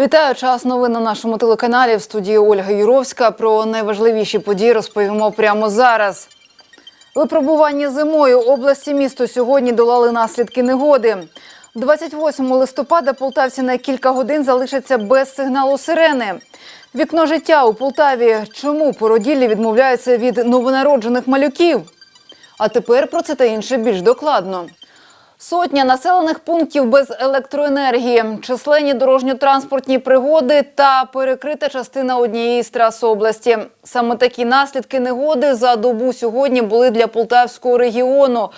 Вітаю час новин на нашому телеканалі в студії Ольга Юровська. Про найважливіші події розповімо прямо зараз. Випробування зимою області місто сьогодні долали наслідки негоди. 28 листопада полтавці на кілька годин залишаться без сигналу сирени. Вікно життя у Полтаві. Чому породіллі відмовляються від новонароджених малюків? А тепер про це та інше більш докладно. Сотня населених пунктів без електроенергії, численні дорожньо-транспортні пригоди та перекрита частина однієї з трас області. Саме такі наслідки негоди за добу сьогодні були для полтавського регіону.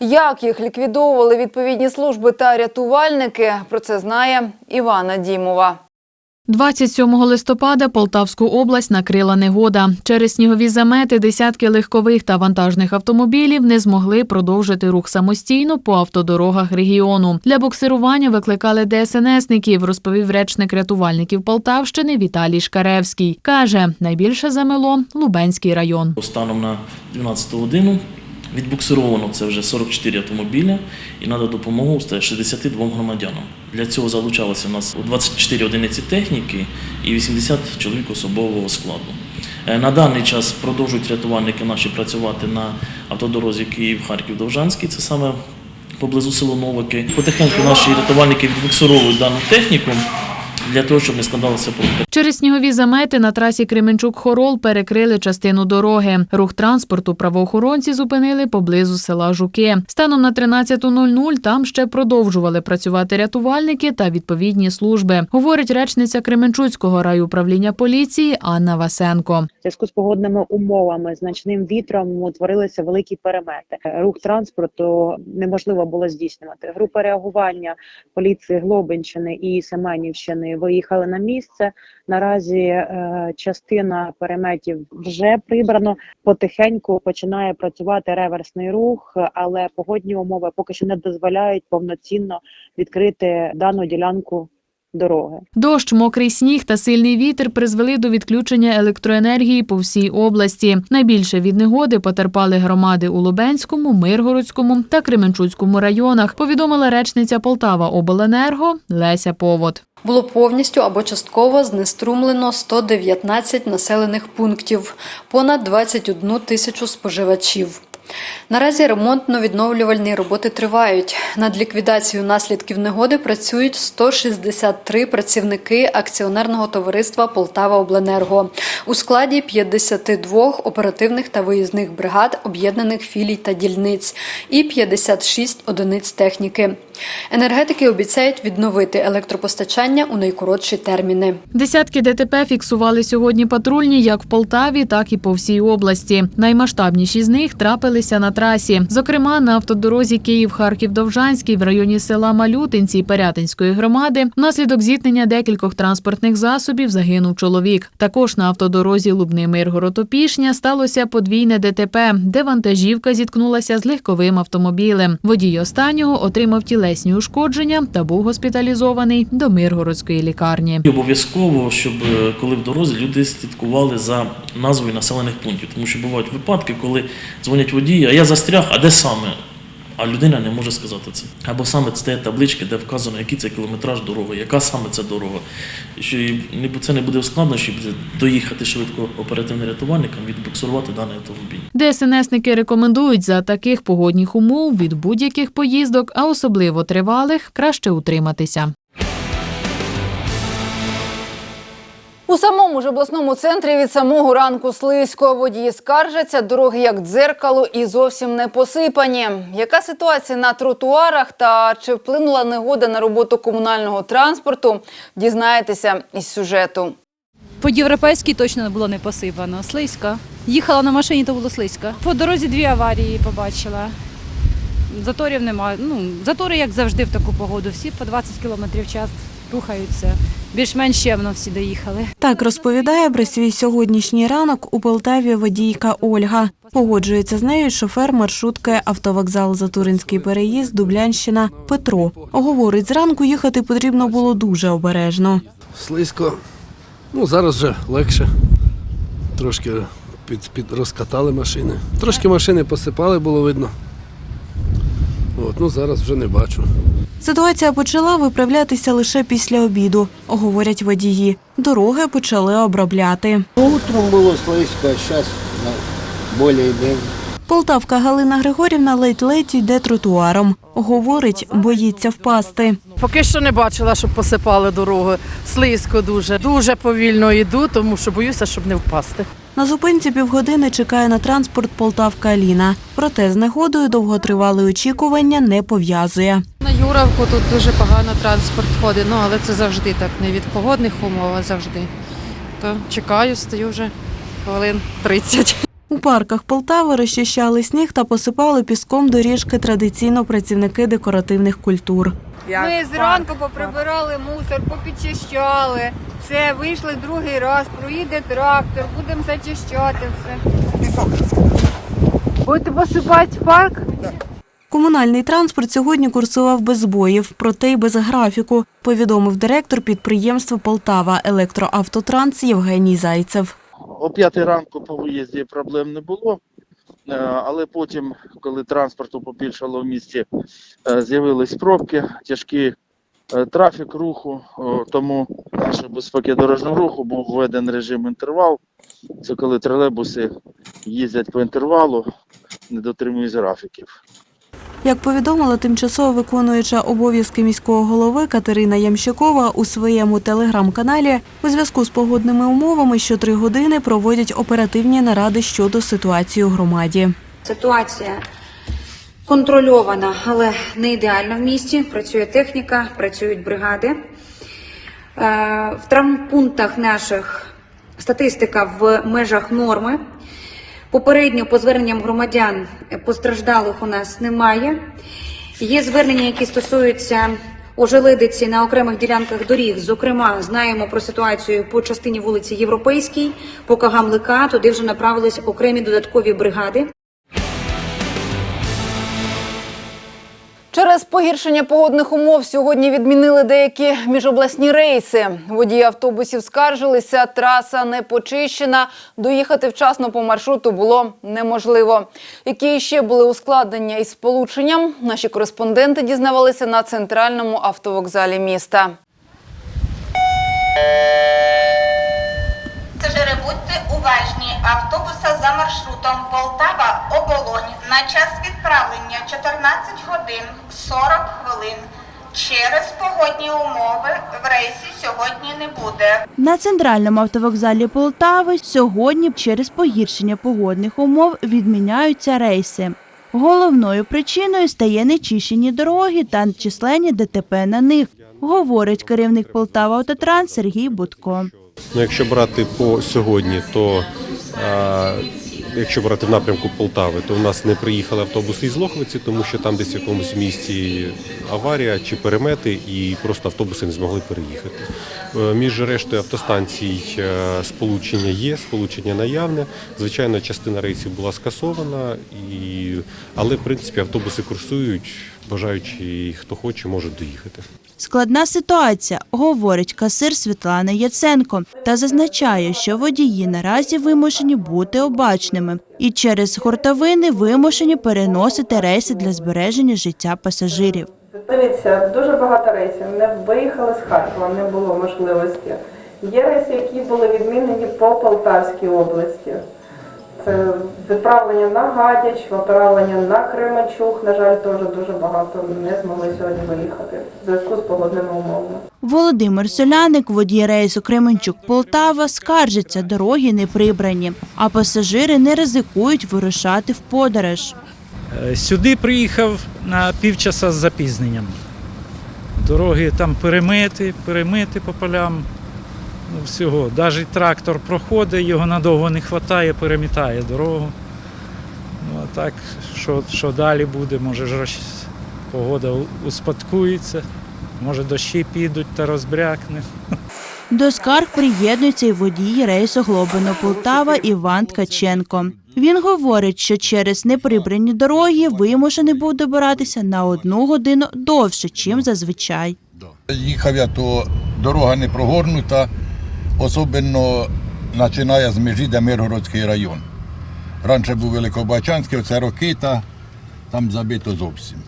Як їх ліквідовували відповідні служби та рятувальники, про це знає Івана Дімова. 27 листопада Полтавську область накрила негода. Через снігові замети десятки легкових та вантажних автомобілів не змогли продовжити рух самостійно по автодорогах регіону. Для буксирування викликали ДСНСників, розповів речник рятувальників Полтавщини Віталій Шкаревський. Каже, найбільше замело Лубенський район. Станом на 12 годину відбуксировано це вже 44 автомобіля і надо допомогу 62 громадянам. Для цього залучалося у нас 24 одиниці техніки і 80 чоловік особового складу. Е, На даний час продовжують рятувальники наші працювати на автодорозі Київ-Харків-Довжанський, це саме поблизу село Новики. Потихеньку наші рятувальники відбуксировують дану техніку для того, щоб не складалося полка. Через снігові замети на трасі Кременчук-Хорол перекрили частину дороги. Рух транспорту правоохоронці зупинили поблизу села Жуки. Станом на 13.00 там ще продовжували працювати рятувальники та відповідні служби, говорить речниця Кременчуцького райуправління поліції Анна Васенко. В зв'язку з погодними умовами, значним вітром утворилися великі перемети. Рух транспорту неможливо було здійснювати. Група реагування поліції Глобинщини і Семенівщини виїхали на місце. Наразі е, частина переметів вже прибрано. Потихеньку починає працювати реверсний рух, але погодні умови поки що не дозволяють повноцінно відкрити дану ділянку дороги. Дощ, мокрий сніг та сильний вітер призвели до відключення електроенергії по всій області. Найбільше від негоди потерпали громади у Лубенському, Миргородському та Кременчуцькому районах. Повідомила речниця Полтава Обленерго Леся Повод. Було повністю або частково знеструмлено 119 населених пунктів, понад 21 тисячу споживачів. Наразі ремонтно-відновлювальні роботи тривають. Над ліквідацією наслідків негоди працюють 163 працівники акціонерного товариства Полтава Обленерго у складі 52 оперативних та виїзних бригад об'єднаних філій та дільниць і 56 одиниць техніки. Енергетики обіцяють відновити електропостачання у найкоротші терміни. Десятки ДТП фіксували сьогодні патрульні як в Полтаві, так і по всій області. Наймасштабніші з них трапилися на трасі. Зокрема, на автодорозі Київ-Харків-Довжанський в районі села Малютинці Пирятинської громади внаслідок зіткнення декількох транспортних засобів загинув чоловік. Також на автодорозі Лубний-Миргород-Опішня сталося подвійне ДТП, де вантажівка зіткнулася з легковим автомобілем. Водій останнього отримав тілесні ушкодження та був госпіталізований до Миргородської лікарні. Обов'язково, щоб е, коли в дорозі люди слідкували за назвою населених пунктів, тому що бувають випадки, коли дзвонять водії, а я застряг, а де саме? А людина не може сказати це. Або саме це таблички, де вказано, який це кілометраж дороги, яка саме це дорога. Що це не буде складно, щоб доїхати швидко оперативним рятувальникам, відбуксувати даний автомобіль. ДСНСники рекомендують за таких погодних умов від будь-яких поїздок, а особливо тривалих, краще утриматися. У самому ж обласному центрі від самого ранку слизько водії скаржаться, дороги як дзеркало і зовсім не посипані. Яка ситуація на тротуарах та чи вплинула негода на роботу комунального транспорту? Дізнаєтеся із сюжету. По європейській точно було не посипано. Слизько. Їхала на машині, то було слизько. По дорозі дві аварії побачила. Заторів немає. Ну, затори, як завжди, в таку погоду. Всі по 20 км в час рухаються. Більш-менш щемно всі доїхали. Так розповідає про свій сьогоднішній ранок у Полтаві водійка Ольга. Погоджується з нею шофер маршрутки автовокзал Затуринський переїзд Дублянщина Петро. Говорить, зранку їхати потрібно було дуже обережно. слизько. Ну, зараз вже легше. Трошки під, під розкатали машини. Трошки машини посипали, було видно. От, ну зараз вже не бачу. Ситуація почала виправлятися лише після обіду, говорять водії. Дороги почали обробляти. Утром було слизько, а зараз більш-менш. Полтавка Галина Григорівна ледь-ледь йде тротуаром. Говорить, боїться впасти. Поки що не бачила, щоб посипали дороги. Слизько дуже. Дуже повільно йду, тому що боюся, щоб не впасти. На зупинці півгодини чекає на транспорт Полтавка Аліна. Проте з негодою довготривале очікування не пов'язує. На Юравку тут дуже погано транспорт ходить, ну але це завжди так, не від погодних умов, а завжди. То чекаю, стою вже хвилин 30. У парках Полтави розчищали сніг та посипали піском доріжки традиційно працівники декоративних культур. Ми зранку поприбирали мусор, попідчищали. Все, вийшли другий раз, проїде трактор, будемо зачищати все. Будете посипати парк? Комунальний транспорт сьогодні курсував без збоїв, проте й без графіку, повідомив директор підприємства Полтава Електроавтотранс Євгеній Зайцев. О п'ятій ранку по виїзді проблем не було, е, але потім, коли транспорту побільшало в місті, е, з'явились пробки, тяжкий е, трафік руху, тому нашої безпеки дорожнього руху був введений режим інтервал. Це коли тролейбуси їздять по інтервалу, не дотримують графіків. Як повідомила тимчасово виконуюча обов'язки міського голови Катерина Ямщикова у своєму телеграм-каналі, у зв'язку з погодними умовами щотри години проводять оперативні наради щодо ситуації у громаді. Ситуація контрольована, але не ідеальна в місті. Працює техніка, працюють бригади. Е, В травмпунктах наших статистика в межах норми. Попередньо по зверненням громадян постраждалих у нас немає. Є звернення, які стосуються ожеледиці на окремих ділянках доріг. Зокрема, знаємо про ситуацію по частині вулиці Європейській, по Кагамлика. Туди вже направились окремі додаткові бригади. Через погіршення погодних умов сьогодні відмінили деякі міжобласні рейси. Водії автобусів скаржилися, траса не почищена. Доїхати вчасно по маршруту було неможливо. Які ще були ускладнення із сполученням? Наші кореспонденти дізнавалися на центральному автовокзалі міста. Пасажири, будьте уважні. Автобуса за маршрутом Полтава-Оболонь на час відправлення 14 годин 40 хвилин. Через погодні умови в рейсі сьогодні не буде. На центральному автовокзалі Полтави сьогодні через погіршення погодних умов відміняються рейси. Головною причиною стає нечищені дороги та численні ДТП на них, говорить керівник Полтава Автотранс Сергій Будко. Ну, якщо брати по сьогодні, то а, якщо брати в напрямку Полтави, то в нас не приїхали автобуси із Лохвиці, тому що там десь в якомусь місці аварія чи перемети, і просто автобуси не змогли переїхати. Е, Між рештою автостанцій е, сполучення є, сполучення наявне. Звичайно, частина рейсів була скасована, і... але в принципі автобуси курсують, бажаючи, хто хоче, можуть доїхати. Складна ситуація, говорить касир Світлана Яценко, та зазначає, що водії наразі вимушені бути обачними і через гуртовини вимушені переносити рейси для збереження життя пасажирів. Дивіться, дуже багато рейсів. Не виїхали з Харкова, не було можливості. Є рейси, які були відмінені по Полтавській області. Це відправлення на Гадяч, відправлення на Кременчук. На жаль, теж дуже багато не змогли сьогодні виїхати в зв'язку з погодними умовами. Володимир Соляник, водій рейсу Кременчук-Полтава, скаржиться, дороги не прибрані, а пасажири не ризикують вирушати в подорож. Е, Сюди приїхав на півчаса з запізненням. Дороги там перемити, перемити по полям. Ну, всього. Навіть трактор проходить, його надовго не вистачає, перемітає дорогу. Ну, а так, що, що далі буде, може ж погода успадкується, може дощі підуть та розбрякне. До скарг приєднується і водій рейсу Глобино-Полтава Іван Ткаченко. Він говорить, що через неприбрані дороги вимушений був добиратися на одну годину довше, чим зазвичай. Їхав я, то дорога не прогорнута, особливо починає з межі, де Миргородський район. Раніше був Великобачанський, оце Рокита, там забито зовсім.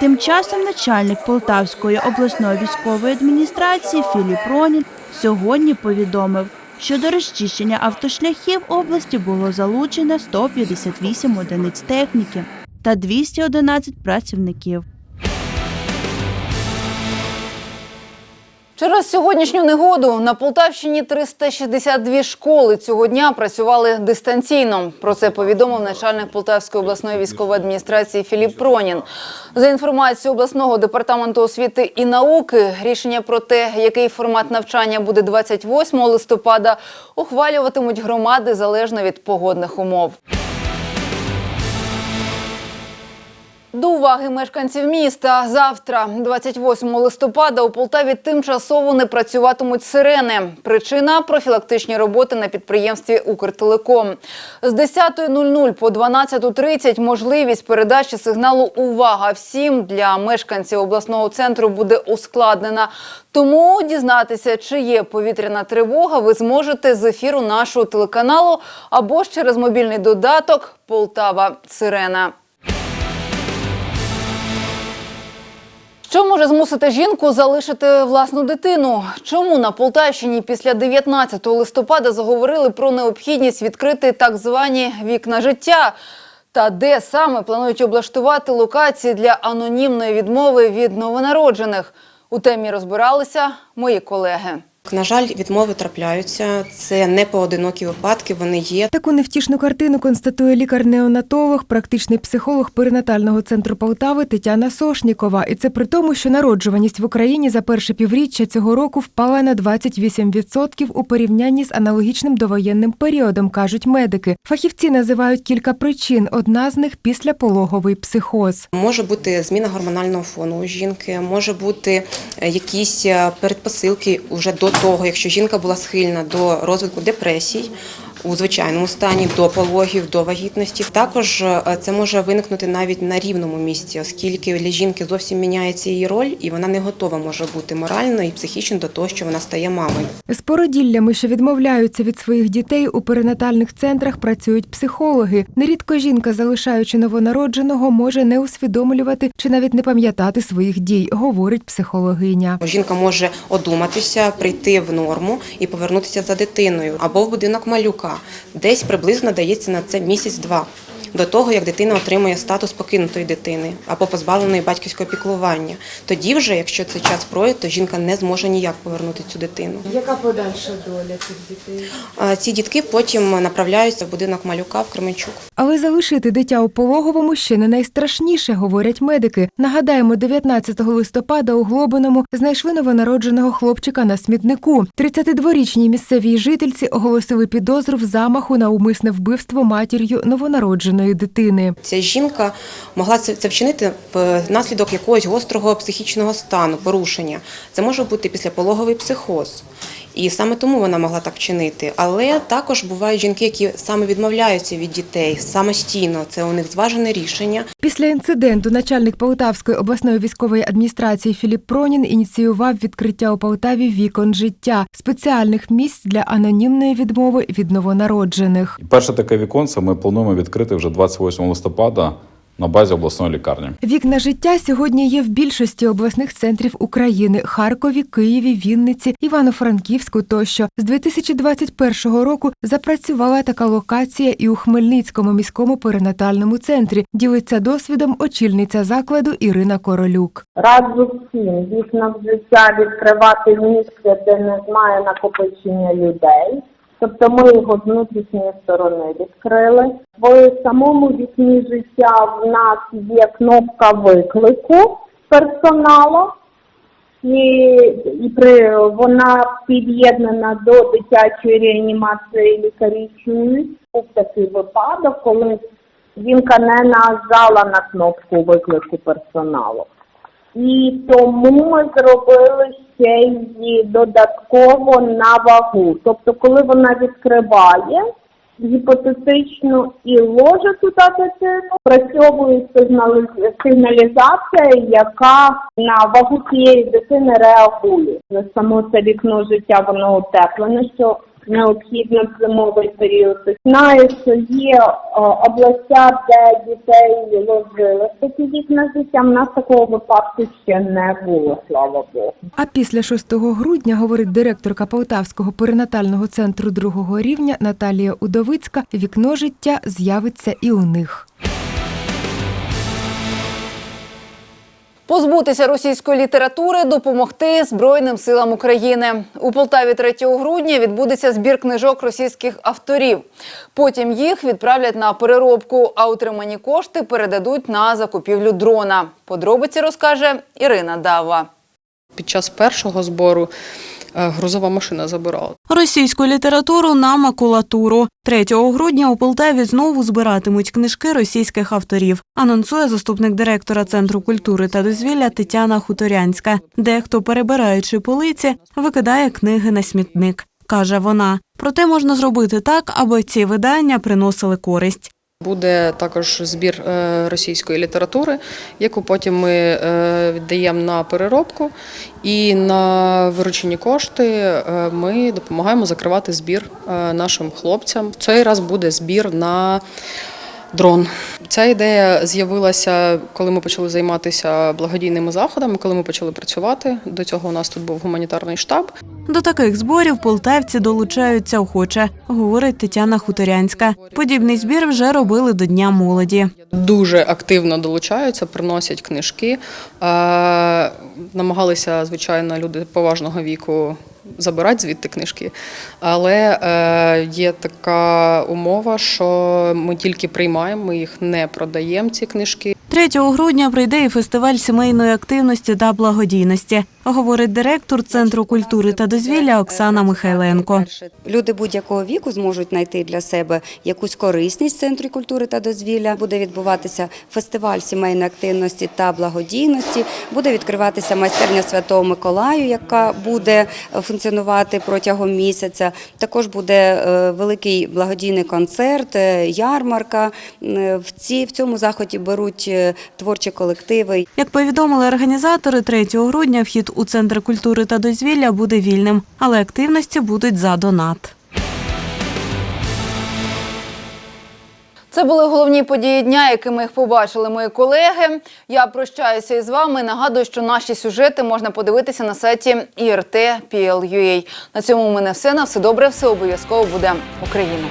Тим часом начальник Полтавської обласної військової адміністрації Філіп Ронін сьогодні повідомив, що до розчищення автошляхів області було залучено 158 одиниць техніки та 211 працівників. Через сьогоднішню негоду на Полтавщині 362 школи цього дня працювали дистанційно. Про це повідомив начальник Полтавської обласної військової адміністрації Філіп Пронін. За інформацією обласного департаменту освіти і науки, рішення про те, який формат навчання буде 28 листопада, ухвалюватимуть громади залежно від погодних умов. До уваги мешканців міста завтра, 28 листопада, у Полтаві тимчасово не працюватимуть сирени. Причина профілактичні роботи на підприємстві Укртелеком. З 10.00 по 12.30 можливість передачі сигналу Увага всім для мешканців обласного центру буде ускладнена. Тому дізнатися, чи є повітряна тривога, ви зможете з ефіру нашого телеканалу або ж через мобільний додаток Полтава Сирена. Що може змусити жінку залишити власну дитину? Чому на Полтавщині після 19 листопада заговорили про необхідність відкрити так звані вікна життя? Та де саме планують облаштувати локації для анонімної відмови від новонароджених? У темі розбиралися мої колеги. На жаль, відмови трапляються. Це не поодинокі випадки. Вони є. Таку невтішну картину констатує лікар-неонатолог, практичний психолог перинатального центру Полтави Тетяна Сошнікова. І це при тому, що народжуваність в Україні за перше півріччя цього року впала на 28% у порівнянні з аналогічним довоєнним періодом, кажуть медики. Фахівці називають кілька причин. Одна з них післяпологовий психоз. Може бути зміна гормонального фону у жінки, може бути е, якісь е, передпосилки уже до того, якщо жінка була схильна до розвитку депресій. У звичайному стані до пологів, до вагітності також е, це може виникнути навіть на рівному місці, оскільки для жінки зовсім міняється її роль, і вона не готова може бути морально і психічно до того, що вона стає мамою. З породіллями, що відмовляються від своїх дітей, у перинатальних центрах працюють психологи. Нерідко жінка, залишаючи новонародженого, може не усвідомлювати чи навіть не пам'ятати своїх дій, говорить психологиня. Жінка може одуматися, прийти в норму і повернутися за дитиною або в будинок малюка. Десь приблизно дається на це місяць-два. До того як дитина отримує статус покинутої дитини або позбавленої батьківського піклування, тоді вже, якщо цей час пройде, то жінка не зможе ніяк повернути цю дитину. Яка подальша доля цих дітей? А Ці дітки потім направляються в будинок малюка в Кременчук. Але залишити дитя у пологовому ще не найстрашніше, говорять медики. Нагадаємо, 19 листопада у Глобиному знайшли новонародженого хлопчика на смітнику. 32-річній місцевій жительці оголосили підозру в замаху на умисне вбивство матір'ю новонародженої дитини. Ця жінка могла це вчинити внаслідок якогось гострого психічного стану, порушення. Це може бути післяпологовий психоз. І саме тому вона могла так вчинити. Але також бувають жінки, які саме відмовляються від дітей самостійно. Це у них зважене рішення. Після інциденту начальник Полтавської обласної військової адміністрації Філіп Пронін ініціював відкриття у Полтаві вікон життя спеціальних місць для анонімної відмови від новонароджених. Перше таке віконце ми плануємо відкрити вже 28 листопада на базі обласної лікарні. Вікна життя сьогодні є в більшості обласних центрів України: Харкові, Києві, Вінниці, Івано-Франківську тощо. З 2021 року запрацювала така локація і у Хмельницькому міському перинатальному центрі. Ділиться досвідом очільниця закладу Ірина Королюк. Раджу всім вікна життя відкривати місце, де немає накопичення людей. Тобто ми його внутрішньої сторони відкрили. В самому вікні життя в нас є кнопка виклику персоналу, і, і при вона під'єднана до дитячої реанімації лікарі чують. Був такий випадок, коли жінка не нажала на кнопку виклику персоналу. І тому ми зробили ще її додатково на вагу. Тобто, коли вона відкриває гіпотетично і ложе туди дитину, працьовує сигналізація, яка на вагу цієї дитини реагує. Само це вікно життя воно утеплене, що необхідно зимовий період. Знаю, що є е, областя, де дітей ложили такі вікна дітям. Нас такого випадку ще не було, слава Богу. А після 6 грудня, говорить директорка Полтавського перинатального центру другого рівня Наталія Удовицька, вікно життя з'явиться і у них. Позбутися російської літератури, допомогти Збройним силам України. У Полтаві 3 грудня відбудеться збір книжок російських авторів. Потім їх відправлять на переробку, а отримані кошти передадуть на закупівлю дрона. Подробиці розкаже Ірина Дава. Під час першого збору грузова машина забирала. Російську літературу на макулатуру. 3 грудня у Полтаві знову збиратимуть книжки російських авторів. Анонсує заступник директора Центру культури та дозвілля Тетяна Хуторянська. Дехто, перебираючи полиці, викидає книги на смітник. Каже вона. Проте можна зробити так, аби ці видання приносили користь. Буде також збір е, російської літератури, яку потім ми е, віддаємо на переробку, і на виручені кошти е, ми допомагаємо закривати збір нашим хлопцям. В цей раз буде збір на дрон. Ця ідея з'явилася, коли ми почали займатися благодійними заходами, коли ми почали працювати. До цього у нас тут був гуманітарний штаб. До таких зборів полтавці долучаються охоче, говорить Тетяна Хуторянська. Подібний збір вже робили до Дня молоді. Дуже активно долучаються, приносять книжки. Е, Намагалися, звичайно, люди поважного віку забирати звідти книжки. Але е, є така умова, що ми тільки приймаємо, ми їх не продаємо, ці книжки. 3 грудня прийде і фестиваль сімейної активності та благодійності, говорить директор Центру культури та дозвілля Оксана Михайленко. Люди будь-якого віку зможуть знайти для себе якусь корисність в центрі культури та дозвілля. Буде відбуватися фестиваль сімейної активності та благодійності. Буде відкриватися майстерня Святого Миколаю, яка буде функціонувати протягом місяця. Також буде е, великий благодійний концерт, е, ярмарка. Е, В цьому заході беруть е, творчі колективи. Як повідомили організатори, 3 грудня вхід у центр культури та дозвілля буде вільним, але активності будуть за донат. Це були головні події дня, якими їх побачили мої колеги. Я прощаюся із вами. Нагадую, що наші сюжети можна подивитися на сайті IRT.PL.UA. На цьому у мене все. На все добре, все обов'язково буде Україна.